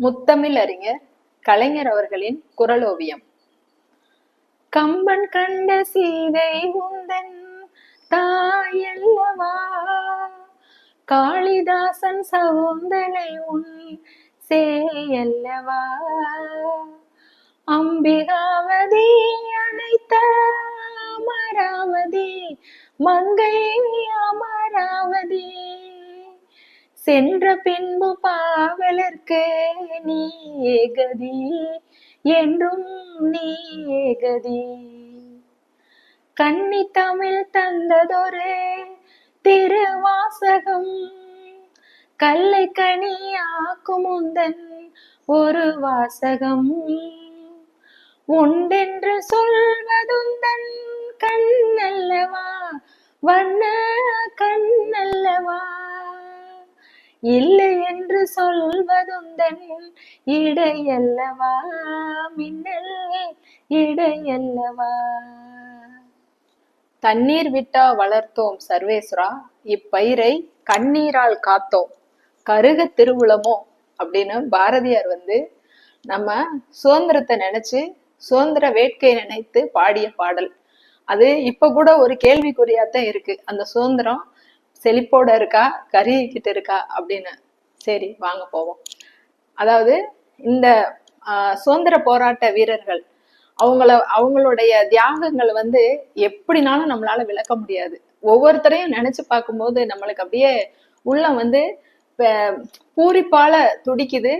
முத்தமிழ் அறிஞர் கலைஞர் அவர்களின் குரல் ஓவியம் கம்பன் கண்ட சீதை உந்தன் தாயல்லவா? காளிதாசன் சவுந்தலை உன் சேயல்லவா? அம்பிகாவதி அனைத்த அமராவதி மங்கை அமராவதி சென்ற பின்பு பாவலர்க்கு நீ ஏகதி என்றும் நீ ஏகதி. கன்னி தமிழ் தந்ததொரு திருவாசகம் கல்லை கனியாக்கும் உந்தன் ஒரு வாசகம். உண்டென்று சொல்வதுந்தன் கண்ணல்லவா வண்ண இல்லை என்று சொல்வதுந்தன் இடையல்லவா? மின்னல் இடையல்லவா? தண்ணீர் விட்டா வளர்த்தோம் சர்வேஸ்வரா இப்பயிரை கண்ணீரால் காத்தோம். கருக திருவுளமோ? அப்படின்னு பாரதியார் வந்து நம்ம சுதந்திரத்தை நினைச்சு சுதந்திர வேட்கை நினைத்து பாடிய பாடல். அது இப்ப கூட ஒரு கேள்விக்குறியாத்தான் இருக்கு. அந்த சுதந்திரம் செழிப்போட இருக்கா? கருகிக்கிட்டு இருக்கா? அப்படின்னு சரி வாங்க போவோம். அதாவது இந்த ஆஹ், சுதந்திர போராட்ட வீரர்கள் அவங்கள அவங்களுடைய தியாகங்கள் வந்து எப்படினாலும் நம்மளால விளக்க முடியாது. ஒவ்வொருத்தரையும் நினைச்சு பார்க்கும்போது நம்மளுக்கு அப்படியே உள்ளம் வந்து பூரிப்பால துடிக்குது.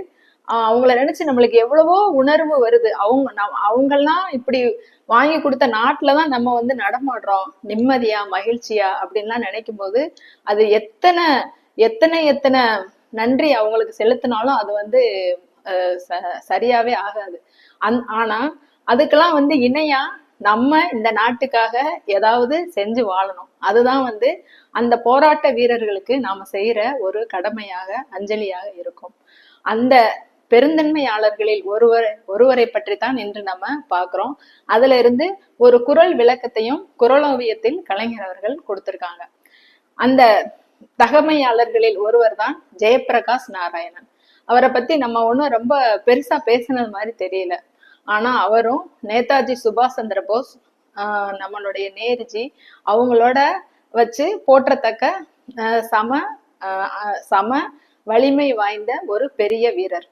அவங்கள நினைச்சு நம்மளுக்கு எவ்வளவோ உணர்வு வருது. அவங்க அவங்கெல்லாம் இப்படி வாங்கி கொடுத்த நாட்டுல தான் நம்ம வந்து நடமாடுறோம். நிம்மதியா மகிழ்ச்சியா அப்படின்லாம் நினைக்கும் போது அது எத்தனை எத்தனை எத்தனை நன்றி அவங்களுக்கு செலுத்தினாலும் அது வந்து அஹ், ச- சரியாவே ஆகாது. அந் ஆனா அதுக்கெல்லாம் வந்து இணையா நம்ம இந்த நாட்டுக்காக ஏதாவது செஞ்சு வாழணும். அதுதான் வந்து அந்த போராட்ட வீரர்களுக்கு நாம செய்யற ஒரு கடமையாக அஞ்சலியாக இருக்கும். அந்த பெருந்தன்மையாளர்களில் ஒருவர் ஒருவரை பற்றி தான் இன்று நம்ம பார்க்கிறோம். அதுல இருந்து ஒரு குரல் விளக்கத்தையும் குரலோவியத்தில் கலைஞர் அவர்கள் கொடுத்திருக்காங்க. அந்த தகமையாளர்களில் ஒருவர் தான் ஜெயப்பிரகாஷ் நாராயணன். அவரை பத்தி நம்ம ஒன்றும் ரொம்ப பெருசா பேசினது மாதிரி தெரியல. ஆனா அவரும் நேதாஜி சுபாஷ் சந்திர போஸ் ஆஹ் நம்மளுடைய நேருஜி அவங்களோட வச்சு போற்றத்தக்க சம ஆஹ் சம வலிமை வாய்ந்த ஒரு பெரிய வீரர்.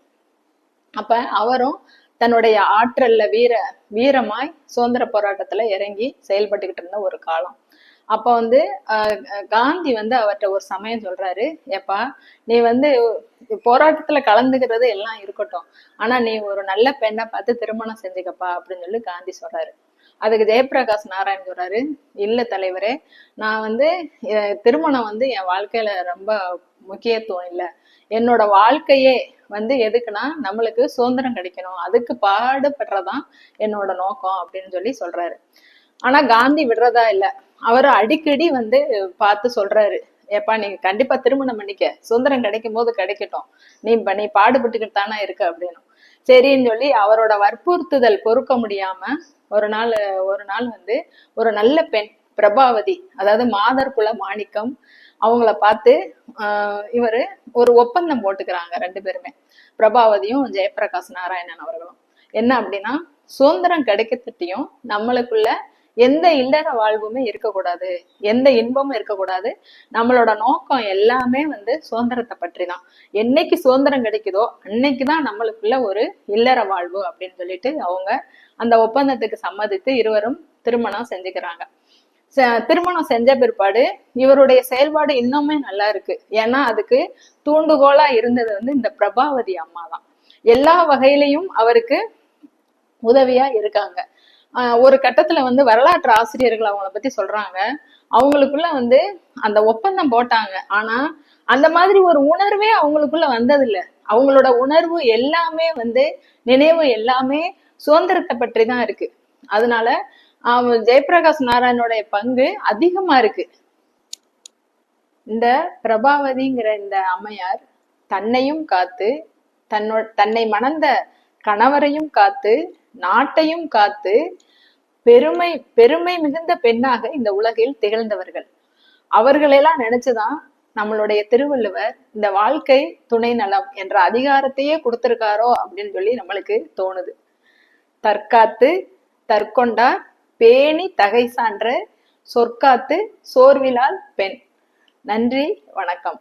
அப்ப அவரும் தன்னுடைய ஆற்றல்ல வீர வீரமாய் சுதந்திர போராட்டத்துல இறங்கி செயல்பட்டுக்கிட்டு இருந்த ஒரு காலம். அப்ப வந்து காந்தி வந்து அவர்கிட்ட ஒரு சமயம் சொல்றாரு ஏப்பா நீ வந்து போராட்டத்துல கலந்துக்கிறது எல்லாம் இருக்கட்டும். ஆனா நீ ஒரு நல்ல பெண்ணை பார்த்து திருமணம் செஞ்சுக்கப்பா அப்படின்னு சொல்லி காந்தி சொல்றாரு. அதுக்கு ஜெயபிரகாஷ் நாராயண் சொல்றாரு இல்ல தலைவரே நான் வந்து திருமணம் வந்து என் வாழ்க்கையில ரொம்ப முக்கியத்துவம் இல்லை. என்னோட வாழ்க்கையே வந்து எதுக்குன்னா நம்மளுக்கு சுதந்திரம் கிடைக்கணும். அதுக்கு பாடுபடுறதான் என்னோட நோக்கம் அப்படின்னு சொல்லி சொல்றாரு. ஆனா காந்தி விடுறதா இல்ல. அவர் அடிக்கடி வந்து பார்த்து சொல்றாரு. ஏப்பா நீ கண்டிப்பா திருமணம் பண்ணிக்க. சுதந்திரம் கிடைக்கும் போது கிடைக்கட்டும். நீ நீ பாடுபட்டுக்கிட்டு தானே இருக்க அப்படின்னு. சரின்னு சொல்லி அவரோட வற்புறுத்துதல் பொறுக்க முடியாம ஒரு நாள் ஒரு நாள் வந்து ஒரு நல்ல பெண் பிரபாவதி அதாவது மாதர் குல மாணிக்கம் அவங்கள பார்த்து இவர் இவரு ஒரு ஒப்பந்தம் போட்டுக்கிறாங்க ரெண்டு பேருமே. பிரபாவதியும் ஜெயபிரகாஷ் நாராயணன் அவர்களும். என்ன அப்படின்னா சுதந்திரம் கிடைக்கத்திட்டையும் நம்மளுக்குள்ள எந்த இல்லற வாழ்வுமே இருக்கக்கூடாது. எந்த இன்பமும் இருக்கக்கூடாது. நம்மளோட நோக்கம் எல்லாமே வந்து சுதந்திரத்தை பற்றி தான் என்னைக்கு சுதந்திரம் கிடைக்குதோ அன்னைக்குதான் நம்மளுக்குள்ள ஒரு இல்லற வாழ்வு அப்படின்னு சொல்லிட்டு அவங்க அந்த ஒப்பந்தத்துக்கு சம்மதித்து இருவரும் திருமணம் செஞ்சுக்கிறாங்க. திருமணம் செஞ்ச பிற்பாடு இவருடைய செயல்பாடு இன்னுமே நல்லா இருக்கு. ஏன்னா அதுக்கு தூண்டுகோலா இருந்தது வந்து இந்த பிரபாவதி அம்மா தான். எல்லா வகையிலையும் அவருக்கு உதவியா இருக்காங்க. ஆஹ் ஒரு கட்டத்துல வந்து வரலாற்று ஆசிரியர்கள் அவங்கள பத்தி சொல்றாங்க. அவங்களுக்குள்ள வந்து அந்த ஒப்பந்தம் போட்டாங்க. ஆனா அந்த மாதிரி ஒரு உணர்வே அவங்களுக்குள்ள வந்ததில்ல. அவங்களோட உணர்வு எல்லாமே வந்து நினைவு எல்லாமே சுதந்திரத்தை பற்றி தான் இருக்கு. அதனால ஜெயபிரகாஷ் நாராயணோடைய பங்கு அதிகமா இருக்கு. இந்த பிரபாவதிங்கிற இந்த அம்மையார் தன்னையும் காத்து தன்னோ தன்னை மணந்த கணவரையும் காத்து நாட்டையும் காத்து பெருமை பெருமை மிகுந்த பெண்ணாக இந்த உலகில் திகழ்ந்தவர்கள். அவர்களெல்லாம் நினைச்சுதான் நம்மளுடைய திருவள்ளுவர் இந்த வாழ்க்கை துணை நலம் என்ற அதிகாரத்தையே கொடுத்திருக்காரோ அப்படின்னு சொல்லி நம்மளுக்கு தோணுது. தற்காத்து தற்கொண்டார் பேணி தகை சான்ற சொற்காத்து சோர்விலால் பெண். நன்றி வணக்கம்.